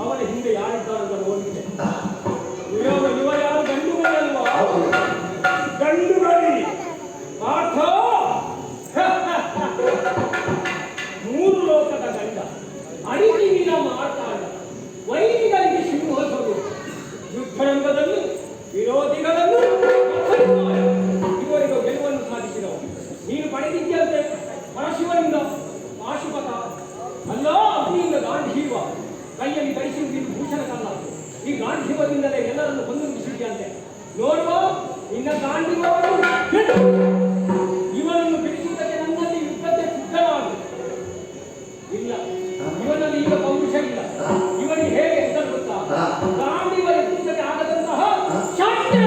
ಅವನ ಹಿಂದೆ ಯಾರಿದ್ದಾರಂತ ನೋಡಿದ್ದೆ ಇವಾಗ ಇವ ಯಾರು? ಗಂಡುಗಳಲ್ವಾ ಗಂಡುಗಳಿ. ಪಾಠ ಮೂರು ಲೋಕದ ಗಂಡ. ಅಣಿತಿವಿನ ಮಾತಾ ಅಂಟಿಮದಿಂದಲೇ ಎಲ್ಲರನ್ನು ಹೊಂದಿಸಿಡಿ ನೋಡುವ ನಿನ್ನ ಕಾಂಡಿರುವವರು ಇವನನ್ನು ಬಿಡಿಸುವುದಕ್ಕೆ ನನ್ನಲ್ಲಿ ಯುದ್ಧತೆ ಸಿದ್ಧವಾಗಿದೆ ಇಲ್ಲ ಇವನಲ್ಲಿ ಈಗ ಪೌರುಷ ಇಲ್ಲ ಇವನಿಗೆ ಹೇಗೆ ಹೆಸರು ಗೊತ್ತಾ? ಕಾಂಡಿವ ಯುದ್ಧಕ್ಕೆ ಆಗದಂತಹ ಶಾಂತಿ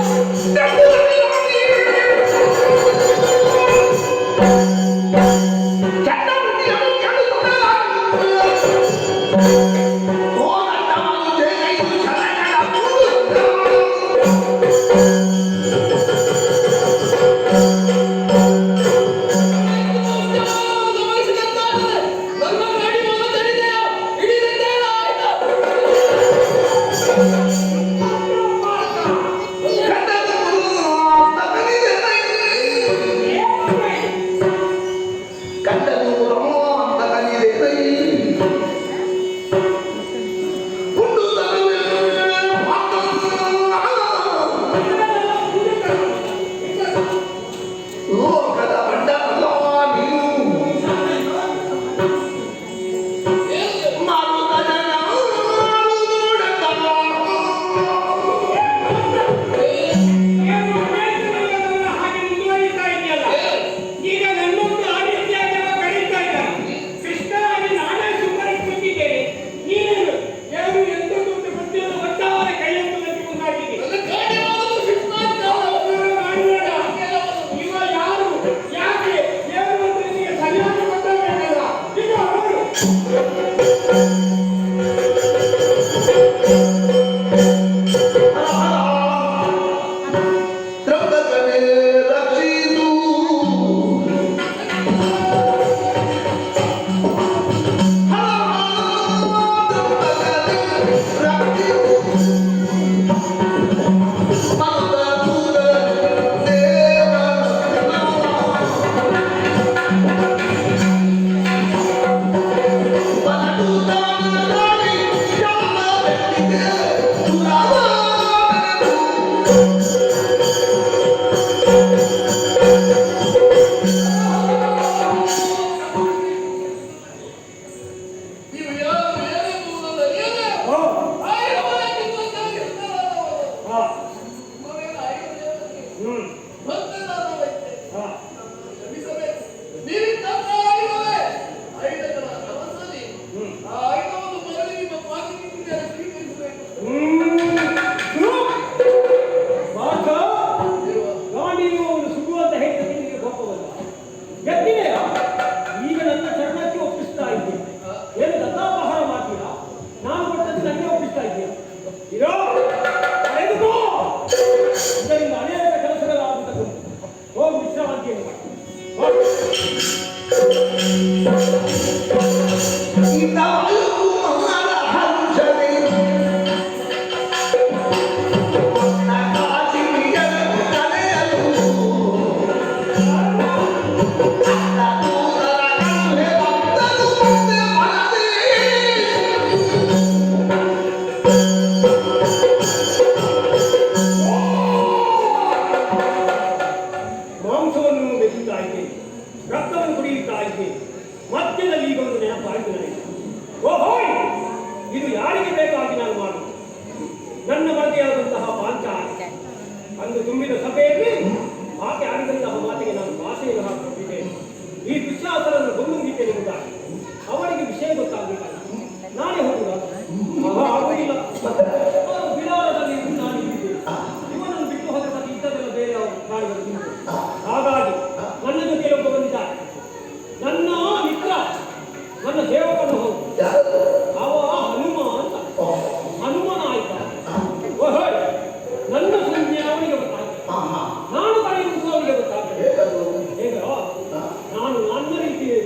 ಒಂದು ತುಂಬಿದ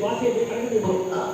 வாசியத்தை கலந்து கொடுத்தார்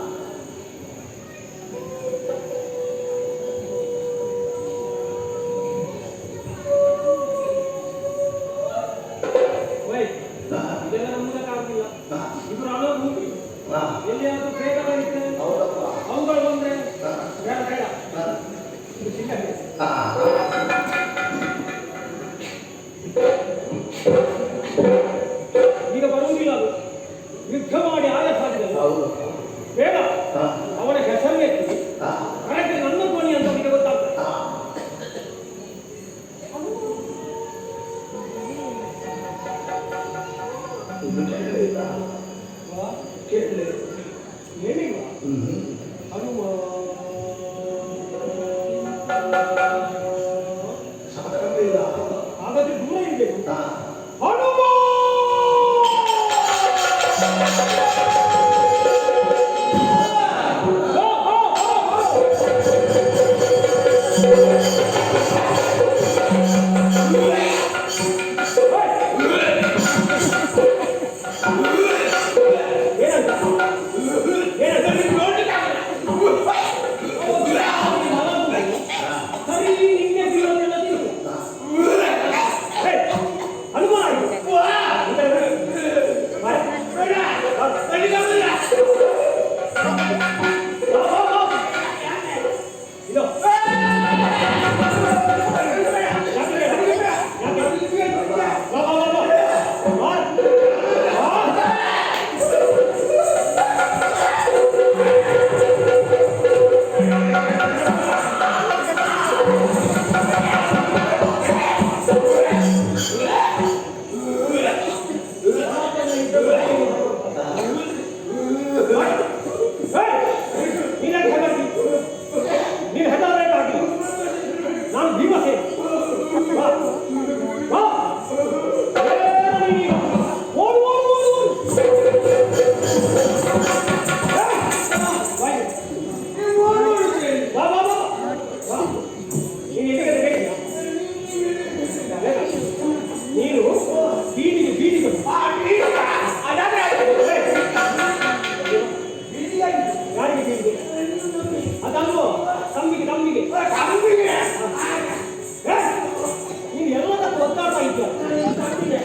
ನಿಮಗೆ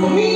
তুমি